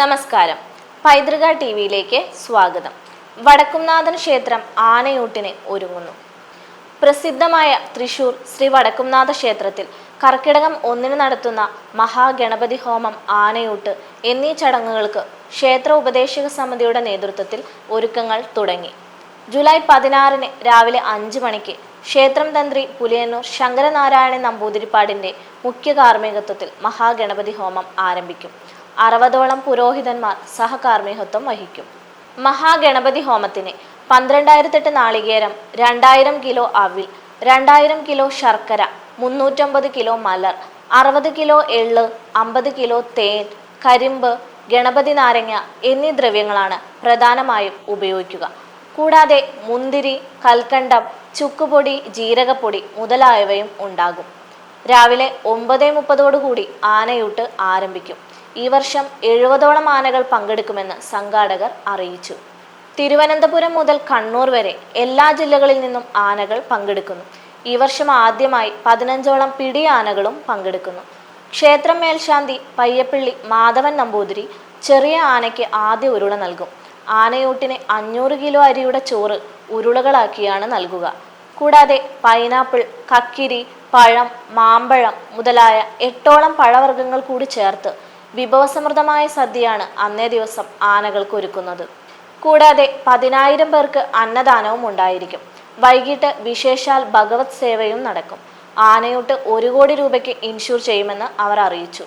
നമസ്കാരം. പൈതൃക ടി വിയിലേക്ക് സ്വാഗതം. വടക്കുംനാഥൻ ക്ഷേത്രം ആനയൂട്ടിന് ഒരുങ്ങുന്നു. പ്രസിദ്ധമായ തൃശൂർ ശ്രീ വടക്കുംനാഥ ക്ഷേത്രത്തിൽ കർക്കിടകം ഒന്നിന് നടത്തുന്ന മഹാഗണപതി ഹോമം ആനയൂട്ട് എന്നീ ചടങ്ങുകൾക്ക് ക്ഷേത്ര ഉപദേശക സമിതിയുടെ നേതൃത്വത്തിൽ ഒരുക്കങ്ങൾ തുടങ്ങി. ജൂലൈ പതിനാറിന് രാവിലെ അഞ്ച് മണിക്ക് ക്ഷേത്രം തന്ത്രി പുലിയന്നൂർ ശങ്കരനാരായണൻ നമ്പൂതിരിപ്പാടിന്റെ മുഖ്യ കാർമ്മികത്വത്തിൽ മഹാഗണപതി ഹോമം ആരംഭിക്കും. അറുപതോളം പുരോഹിതന്മാർ സഹകാർമ്മികത്വം വഹിക്കും. മഹാഗണപതി ഹോമത്തിന് പന്ത്രണ്ടായിരത്തെട്ട് നാളികേരം രണ്ടായിരം കിലോ അവിൽ രണ്ടായിരം കിലോ ശർക്കര മുന്നൂറ്റമ്പത് കിലോ മലർ അറുപത് കിലോ എള്ള് അമ്പത് കിലോ തേൻ കരിമ്പ് ഗണപതി നാരങ്ങ എന്നീ ദ്രവ്യങ്ങളാണ് പ്രധാനമായും ഉപയോഗിക്കുക. കൂടാതെ മുന്തിരി കൽക്കണ്ടം ചുക്കുപൊടി ജീരകപ്പൊടി മുതലായവയും ഉണ്ടാകും. രാവിലെ ഒമ്പത് മുപ്പതോടുകൂടി ആനയൂട്ട് ആരംഭിക്കും. ഈ വർഷം എഴുപതോളം ആനകൾ പങ്കെടുക്കുമെന്ന് സംഘാടകർ അറിയിച്ചു. തിരുവനന്തപുരം മുതൽ കണ്ണൂർ വരെ എല്ലാ ജില്ലകളിൽ നിന്നും ആനകൾ പങ്കെടുക്കുന്നു. ഈ വർഷം ആദ്യമായി പതിനഞ്ചോളം പിടി ആനകളും പങ്കെടുക്കുന്നു. ക്ഷേത്രം മേൽശാന്തി പയ്യപ്പള്ളി മാധവൻ നമ്പൂതിരി ചെറിയ ആനയ്ക്ക് ആദ്യ ഉരുള നൽകും. ആനയൂട്ടിന് അഞ്ഞൂറ് കിലോ അരിയുടെ ചോറ് ഉരുളകളാക്കിയാണ് നൽകുക. കൂടാതെ പൈനാപ്പിൾ കക്കിരി പഴം മാമ്പഴം മുതലായ എട്ടോളം പഴവർഗങ്ങൾ കൂടി ചേർത്ത് വിഭവസമൃദ്ധമായ സദ്യയാണ് അന്നേ ദിവസം ആനകൾക്ക് ഒരുക്കുന്നത്. കൂടാതെ പതിനായിരം പേർക്ക് അന്നദാനവും ഉണ്ടായിരിക്കും. വൈകിട്ട് വിശേഷാൽ ഭഗവത് സേവയും നടക്കും. ആനയൂട്ട് ഒരു കോടി രൂപയ്ക്ക് ഇൻഷുർ ചെയ്യുമെന്ന് അവർ അറിയിച്ചു.